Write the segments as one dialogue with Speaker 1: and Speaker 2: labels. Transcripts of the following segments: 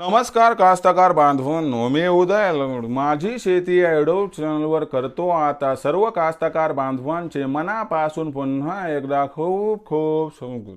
Speaker 1: नमस्कार कास्तकार बांधवांनो मी उदय माझी शेती या चॅनलवर करतो आता सर्व कास्तकार बांधवांचे मनापासून पुन्हा एकदा खूप खूप स्वागत.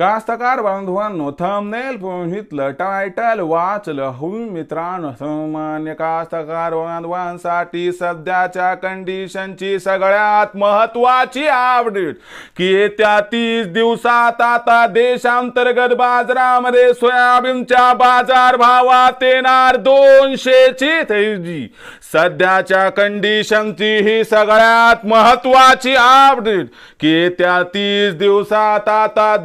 Speaker 1: कास्तकार बांधवांनो थंबनेल पोहितलं टायटल वाचलं. हवी मित्रांनो सामान्य कास्तकार बांधवांसाठी सध्याच्या कंडिशनची सगळ्यात महत्वाची अपडेट की येत्या तीस दिवसात आता देशांतर्गत बाजारामध्ये सोयाबीनच्या बाजार भावात येणार दोनशेची थैजी सध्याच्या कंडिशनची ही सगळ्यात महत्वाची अपडेट की येत्या तीस दिवसात आता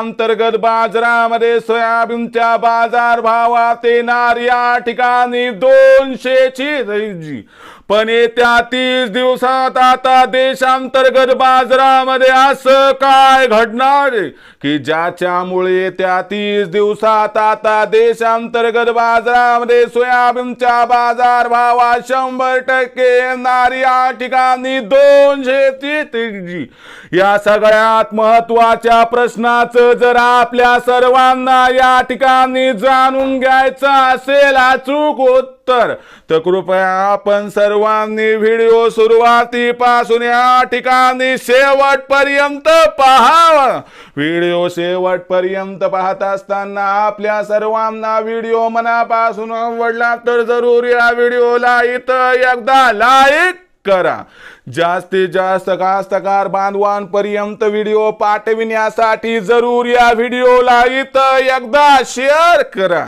Speaker 1: अंतर्गत बाजारामध्ये सोयाबीनच्या बाजार भावात येणार या ठिकाणी दोनशेची ची पण येत्या तीस दिवसात आता देशांतर्गत बाजारामध्ये असं काय घडणार की ज्याच्यामुळे येत्या तीस दिवसात आता देशांतर्गत बाजारामध्ये सोयाबीनच्या बाजार भावात शंभर टक्के येणार या ठिकाणी दोनशे तेजी या सगळ्यात महत्त्वाच्या प्रश्नाचं जर आपल्या सर्वांना या ठिकाणी जाणून घ्यायचं असेल अचूक उत्तर तर कृपया आपण सर्वांनी व्हिडिओ सुरुवातीपासून या ठिकाणी शेवटपर्यंत पाहावा. व्हिडिओ शेवटपर्यंत पाहत असताना आपल्या सर्वांना व्हिडिओ मनापासून आवडला तर जरूर या व्हिडिओला इथं एकदा लाईक करा. जास्तीत जास्त कास्तकार बांधवांपर्यंत व्हिडिओ पाठविण्यासाठी जरूर या व्हिडिओला इथं एकदा शेअर करा.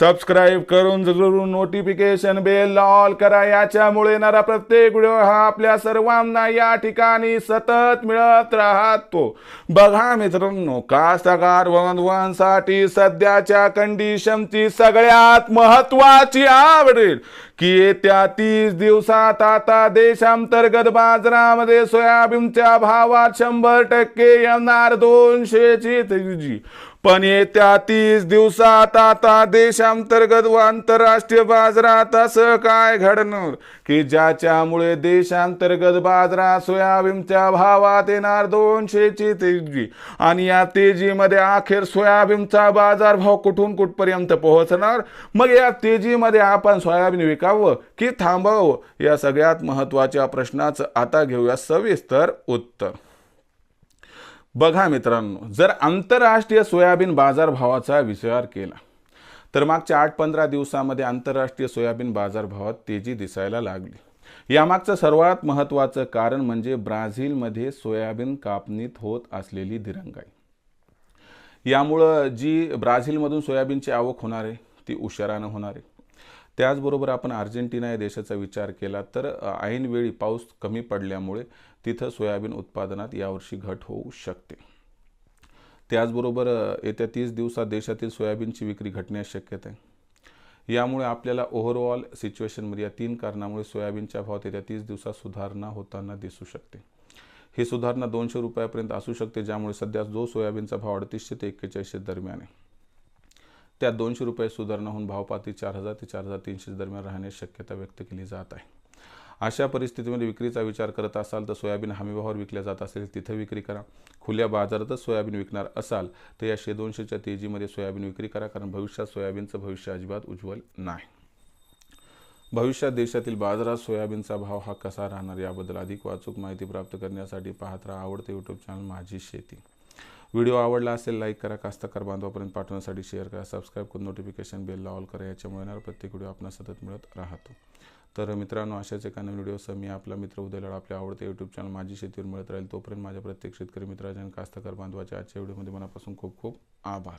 Speaker 1: सबस्क्राईब करून जरूर नोटिफिकेशन बेल ऑल करा. याच्यामुळे येणारा प्रत्येक व्हिडिओ हा आपल्या सर्वांना या ठिकाणी सतत मिळत राहतो. बघा मित्रांनो कास्तकार बांधवांसाठी सध्याच्या कंडिशनची सगळ्यात महत्वाची आवडेल की येत्या तीस दिवसात आता देशांतर्गत बाजारामध्ये सोयाबीनच्या भावात शंभर टक्के येणार दोनशेची तेजी. पण येत्या तीस दिवसात आता देशांतर्गत व आंतरराष्ट्रीय बाजारात असं काय घडणार? की ज्याच्यामुळे देशांतर्गत बाजारात सोयाबीनच्या भावात येणार दोनशेची तेजी आणि या तेजीमध्ये अखेर सोयाबीनचा बाजार भाव कुठून कुठपर्यंत पोहोचणार? मग या तेजीमध्ये आपण सोयाबीन विकावं की थांबावं? या सगळ्यात महत्त्वाच्या प्रश्नाचं आता घेऊया सविस्तर उत्तर. बघा मित्रांनो जर आंतरराष्ट्रीय सोयाबीन बाजारभावाचा विचार केला तर मागच्या आठ पंधरा दिवसामध्ये आंतरराष्ट्रीय सोयाबीन बाजारभावात तेजी दिसायला लागली. यामागचं सर्वात महत्त्वाचं कारण म्हणजे ब्राझीलमध्ये सोयाबीन कापणीत होत असलेली दिरंगाई. यामुळं जी ब्राझीलमधून सोयाबीनची आवक होणार आहे ती उशिरानं होणार आहे. त्याचबरोबर आपण अर्जेंटिना या देशाचा विचार केला तर ऐनवेळी पाऊस कमी पडल्यामुळे तिथं सोयाबीन उत्पादनात यावर्षी घट होऊ शकते. त्याचबरोबर येत्या तीस दिवसात देशातील सोयाबीनची विक्री घटण्यास शक्यता आहे. यामुळे आपल्याला ओव्हरऑल सिच्युएशनमध्ये या तीन कारणामुळे सोयाबीनच्या भावात येत्या तीस दिवसात सुधारणा होताना दिसू शकते. ही सुधारणा दोनशे रुपयापर्यंत असू शकते ज्यामुळे सध्या जो सोयाबीनचा भाव अडतीसशे ते एक्केचाळीसशे दरम्यान आहे. त्यात दोनशे रुपये सुधारणा होऊन भावपाती चार हजार ते चार हजार तीनशे दरम्यान राहण्याची शक्यता व्यक्त केली जात आहे. अशा परिस्थितीमध्ये विक्रीचा विचार करत असाल तर सोयाबीन हमीभावावर विकल्या जात असेल तिथं विक्री करा. खुल्या बाजारातच सोयाबीन विकणार असाल तर या शे दोनशेच्या तेजीमध्ये सोयाबीन विक्री करा कारण भविष्यात सोयाबीनचं भविष्य अजिबात उज्ज्वल नाही. भविष्यात देशातील बाजारात सोयाबीनचा भाव हा कसा राहणार याबद्दल अधिक वाचूक माहिती प्राप्त करण्यासाठी पाहत राहा आवडते यूट्यूब चॅनल माझी शेती. व्हिडिओ आवडला असेल लाईक करा कास्तकार बांधवापर्यंत पाठवण्यासाठी शेअर करा सबस्क्राईब करून नोटिफिकेशन बेलला ऑल करा याच्यामुळे येणार प्रत्येक व्हिडिओ आपण सतत मिळत राहतो. तर मित्रांनो अशाच एका नवीन व्हिडिओसह मी आपला मित्र उदयलाड आपल्या आवडते यूट्यूब चॅनल माझी शेतीवर मिळत राहील तोपर्यंत माझ्या प्रत्येक शेतकरी मित्राच्या आणि कास्तकार बांधवाच्या आजच्या व्हिडिओमध्ये मनापासून खूप खूप आभार.